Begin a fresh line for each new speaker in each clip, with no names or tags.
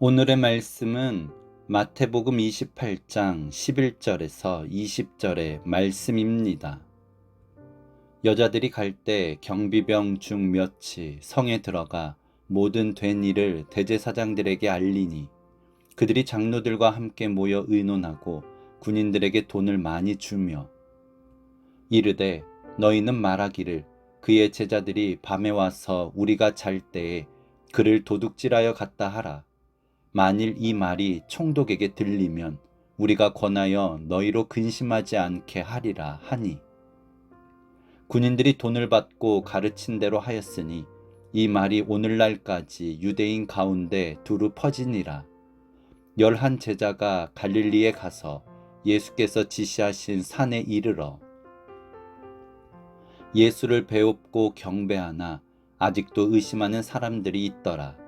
오늘의 말씀은 마태복음 28장 11절에서 20절의 말씀입니다. 여자들이 갈 때 경비병 중 몇이 성에 들어가 모든 된 일을 대제사장들에게 알리니 그들이 장로들과 함께 모여 의논하고 군인들에게 돈을 많이 주며 이르되 너희는 말하기를 그의 제자들이 밤에 와서 우리가 잘 때에 그를 도둑질하여 갔다 하라. 만일 이 말이 총독에게 들리면 우리가 권하여 너희로 근심하지 않게 하리라 하니 군인들이 돈을 받고 가르친 대로 하였으니 이 말이 오늘날까지 유대인 가운데 두루 퍼지니라 열한 제자가 갈릴리에 가서 예수께서 지시하신 산에 이르러 예수를 배웁고 경배하나 아직도 의심하는 사람들이 있더라.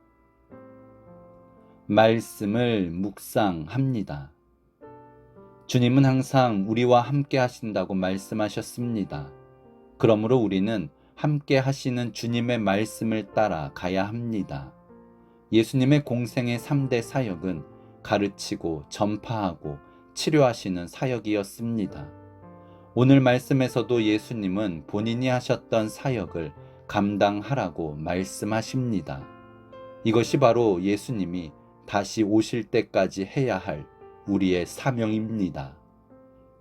말씀을 묵상합니다. 주님은 항상 우리와 함께 하신다고 말씀하셨습니다. 그러므로 우리는 함께 하시는 주님의 말씀을 따라 가야 합니다. 예수님의 공생의 3대 사역은 가르치고 전파하고 치료하시는 사역이었습니다. 오늘 말씀에서도 예수님은 본인이 하셨던 사역을 감당하라고 말씀하십니다. 이것이 바로 예수님이 다시 오실 때까지 해야 할 우리의 사명입니다.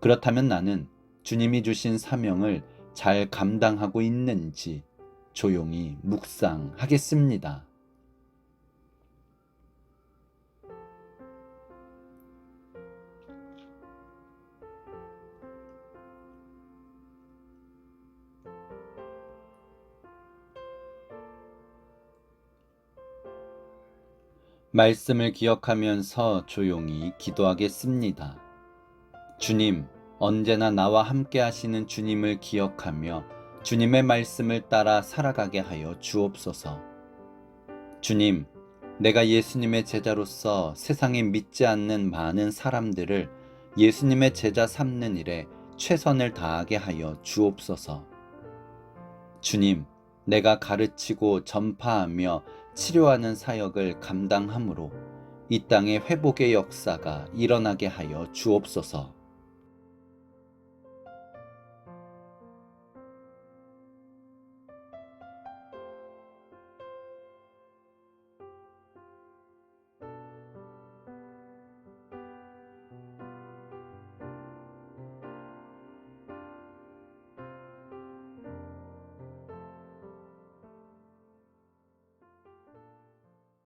그렇다면 나는 주님이 주신 사명을 잘 감당하고 있는지 조용히 묵상하겠습니다. 말씀을 기억하면서 조용히 기도하겠습니다. 주님, 언제나 나와 함께 하시는 주님을 기억하며 주님의 말씀을 따라 살아가게 하여 주옵소서. 주님, 내가 예수님의 제자로서 세상에 믿지 않는 많은 사람들을 예수님의 제자 삼는 일에 최선을 다하게 하여 주옵소서. 주님, 내가 가르치고 전파하며 치료하는 사역을 감당함으로 이 땅에 회복의 역사가 일어나게 하여 주옵소서.